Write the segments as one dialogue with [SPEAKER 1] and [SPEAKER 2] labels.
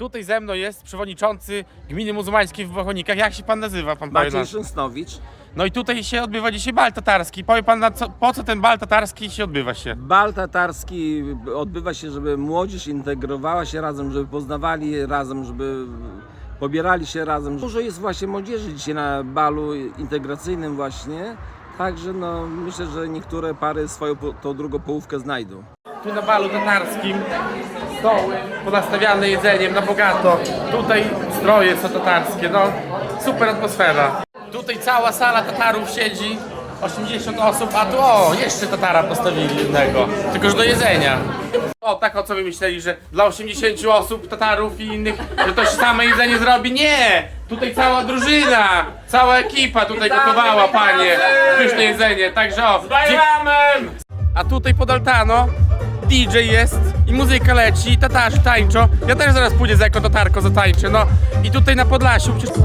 [SPEAKER 1] Tutaj ze mną jest przewodniczący gminy muzułmańskiej w Bochonikach. Jak się pan nazywa, pan powie
[SPEAKER 2] Maciej
[SPEAKER 1] nam? No i tutaj się odbywa dzisiaj bal tatarski. Powie pan, na co, po co ten bal tatarski się odbywa się?
[SPEAKER 2] Bal tatarski odbywa się, żeby młodzież integrowała się razem, żeby poznawali razem, żeby pobierali się razem. Dużo jest właśnie młodzieży dzisiaj na balu integracyjnym właśnie. Także no, myślę, że niektóre pary swoją po- tą drugą połówkę znajdą.
[SPEAKER 1] Tu na balu tatarskim stoły ponastawiane jedzeniem na bogato. Tutaj stroje są tatarskie, no super atmosfera. Tutaj cała sala Tatarów siedzi, 80 osób, a tu o, jeszcze Tatara postawili jednego, tylko że do jedzenia. O, tak o co wy myśleli, że dla 80 osób, Tatarów i innych, że to się same jedzenie zrobi? Nie! Tutaj cała drużyna, cała ekipa tutaj gotowała, panie, pyszne jedzenie, także o. dzie- a tutaj pod altano DJ jest i muzyka leci, tatarzy tańczą. Ja też zaraz pójdę za jako tatarko zatańczę, no. I tutaj na Podlasiu przecież...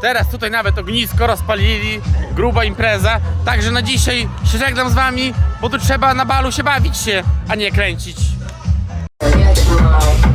[SPEAKER 1] Teraz tutaj nawet ognisko rozpalili, gruba impreza. Także na dzisiaj się żegnam z wami, bo tu trzeba na balu się bawić się, a nie kręcić.
[SPEAKER 3] life.